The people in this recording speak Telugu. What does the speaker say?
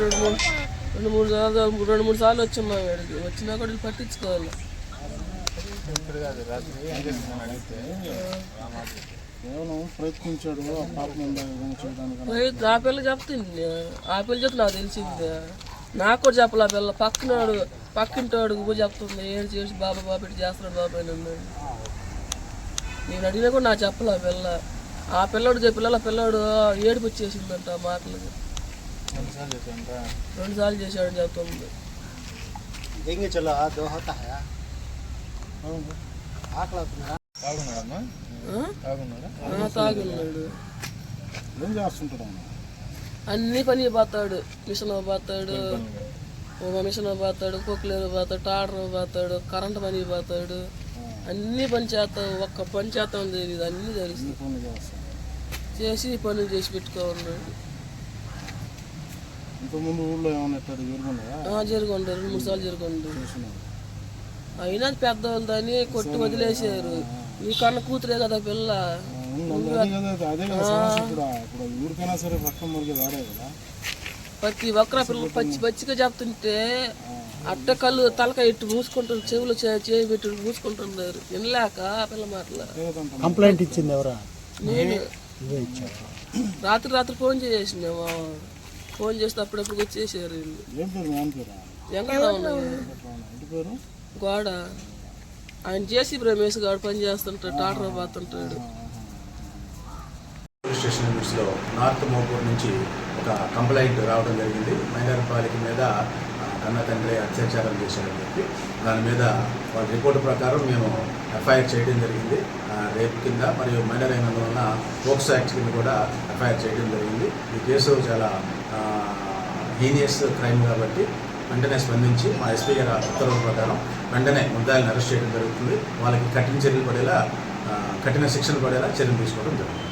రెండు మూడు రెండు మూడు సార్లు రెండు మూడు సార్లు వచ్చాం మా వీడికి వచ్చినా కూడా పట్టించుకోవాలి ఇప్పుడు ఆ పిల్ల చెప్తుంది ఆ పిల్ల చెప్తే నాకు తెలిసింది నాకు కూడా చెప్పాలి ఆ పిల్ల పక్కనాడు పక్కింటాడు పోయి చెప్తుంది ఏం చేసి బాబా బాబా ఇటు చేస్తున్నాడు బాబాయ్ నన్ను నేను అడిగినా కూడా నాకు చెప్పాలి ఆ పిల్ల ఆ పిల్లడు పిల్లల పిల్లడు ఏడుపు వచ్చేసిందంట మాటలు. రెండు సార్లు చేశాడు చెప్తుంది. అన్ని పని పోతాడు మిషన్ పోతాడు మిషన్ పోతాడు కుక్కలేరు పోతాడు టాడర్ పోతాడు కరెంట్ పని పోతాడు అన్ని పని చేస్తావు ఒక్క పని చేస్తా తెలియదు అన్ని తెలుస్తుంది చేసి పనులు చేసి పెట్టుకోన్నాడు ఇంతకుముందు ఊళ్ళో ఏమైనా ఎట్టాడు ఎరుగున్నాయా జరుగుండు రెండు మూడు సార్లు జరుగుండు చేసినాడు అయినా పెద్దవాళ్ళని కొట్టి వదిలేసారు నీ కన్న కూతురే కదా పిల్ల. ఊరికైనా సరే ప్రతి ఒక్కరు పిల్లలు పచ్చి పచ్చిగా చెప్తుంటే అట్ట కళ్ళు తలకాయ ఇట్టు మూసుకుంటారు చెవులు చే- చేయి పెట్టి మూసుకుంటున్నారు వినలేక ఆ పిల్ల మాటలు. కంప్లైంట్ ఇచ్చింది ఎవరా? నేను. ఇవే ఇచ్చారు రాత్రి రాత్రి ఫోన్ చేసేసినాము ఫోన్ చేస్తే అప్పుడప్పుడు వచ్చేసారు వీళ్ళు. ఏం పేరు మీ ఆయన పేరా ఇంటి పేరు గోడ. ఆయన చేసి రమేష్ గారు పని చేస్తుంటాడు టాటర్ పోతుంటాడు. పోలీస్ స్టేషన్ లిమిట్స్లో నార్త్ మోపూర్ నుంచి ఒక కంప్లైంట్ రావడం జరిగింది. మైనర్ బాలిక మీద ఆ, కన్న తండ్రి అత్యాచారం చేశారని చెప్పి దాని మీద వాళ్ళ రిపోర్ట్ ప్రకారం మేము ఎఫ్ఐఆర్ చేయడం జరిగింది. రేపు రేప్ కింద మరియు మైనర్ అయినందువలన పోక్సో యాక్ట్ కింద కూడా ఎఫ్ఐఆర్ చేయడం జరిగింది. ఈ కేసు చాలా హీనియస్ క్రైమ్ కాబట్టి వెంటనే స్పందించి మా ఎస్పీ గారి ఉత్తర్వుల ప్రకారం వెంటనే ముద్దాయిలను అరెస్ట్ చేయడం జరుగుతుంది. వాళ్ళకి కఠిన చర్యలు పడేలా కఠిన శిక్షలు పడేలా చర్యలు తీసుకోవడం జరుగుతుంది.